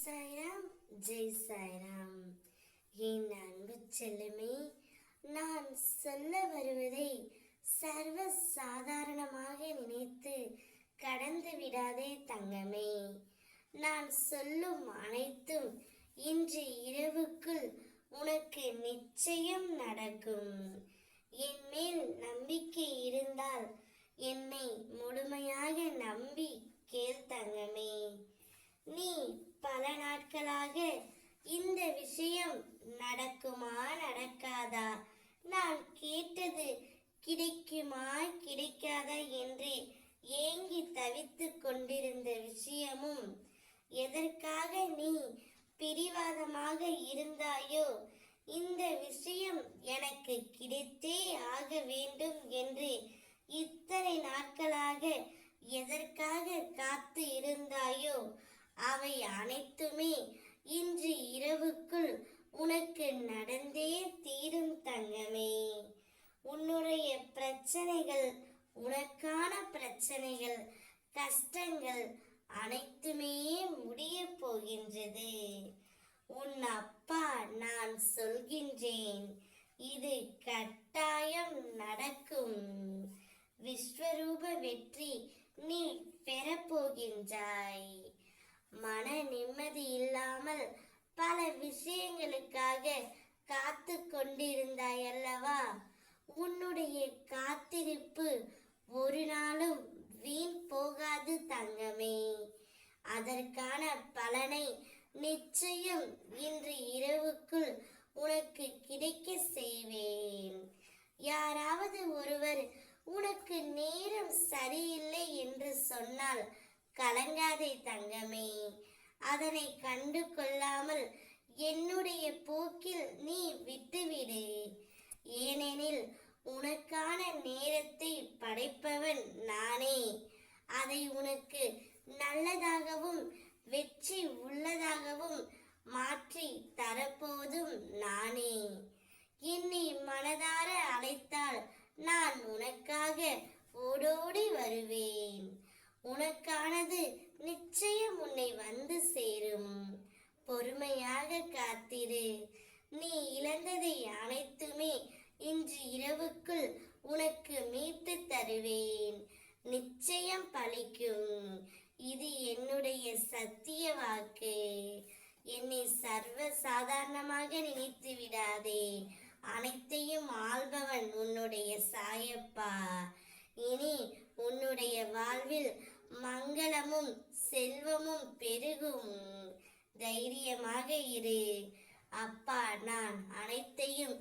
சாய்ராம் ஜெய் சாய்ராம் என் அன்பு செல்லுமே நான் சொல்ல வருவதை சர்வ சாதாரணமாக நினைத்து கடந்து விடாதே தங்கமே. நான் சொல்லும் அனைத்தும் இன்று இரவுக்குள் உனக்கு நிச்சயம் நடக்கும். என் மேல் நம்பிக்கை இருந்தால் என்னை முழுமையாக நம்பி கேள் தங்கமே. நீ பல நாட்களாக இந்த விஷயம் நடக்குமா நடக்காதா? நான் கேட்டது கிடைக்குமா கிடைக்காதா என்று ஏங்கி தவித்து கொண்டிருந்த விஷயமும் எதற்காக நீ பிடிவாதமாக இருந்தாயோ இந்த விஷயம் எனக்கு கிடைத்தே ஆக வேண்டும் என்று இத்தனை நாட்களாக எதற்காக காத்து இருந்தாயோ அவை அனைத்துமே இன்று இரவுக்குள் உனக்கு நடந்தே தீரும் தங்கமே. உன்னுடைய பிரச்சனைகள் உனக்கான பிரச்சனைகள் கஷ்டங்கள் அனைத்துமே முடிய போகின்றது. உன் அப்பா நான் சொல்கின்றேன் இது கட்டாயம் நடக்கும். விஸ்வரூப வெற்றி நீ பெறப்போகின்றாய் மன நிம்மதி இல்லாமல் பல விஷயங்களுக்காக காத்து கொண்டிருந்தாய் அல்லவா? உன்னுடைய காத்திருப்பு ஒரு நாளும் வீண் போகாது தங்கமே. அதற்கான பலனை நிச்சயம் இன்று இரவுக்குள் உனக்கு கிடைக்க செய்வேன். யாராவது ஒருவர் உனக்கு நேரம் சரியில்லை என்று சொன்னால் கலங்காதே தங்கமே. அதனை கண்டு கொள்ளாமல் என்னுடைய போக்கில் நீ விட்டுவிடு. ஏனெனில் உனக்கான நேரத்தை படைப்பவன் நானே. அதை உனக்கு நல்லதாகவும் வெற்றி உள்ளதாகவும் மாற்றி தரப்போதும் நானே. என்னை மனதார அழைத்தால் நான் உனக்காக ஓடோடி வருவேன். உனக்கானது நிச்சயம் உன்னை வந்து சேரும். பொறுமையாக காத்திரு. நீ இழந்ததை அனைத்துமே இன்று இரவுக்குள் உனக்கு மீட்டு தருவேன். நிச்சயம் பலிக்கும் இது என்னுடைய சத்திய வாக்கு. என்னை சர்வ சாதாரணமாக நினைத்து விடாதே. அனைத்தையும் ஆள்பவன் உன்னுடைய சாயப்பா. இனி உன்னுடைய வாழ்வில் மங்களமும் செல்வமும் பெருகும். தைரியமாக இரு. அப்பா நான் அனைத்தையும்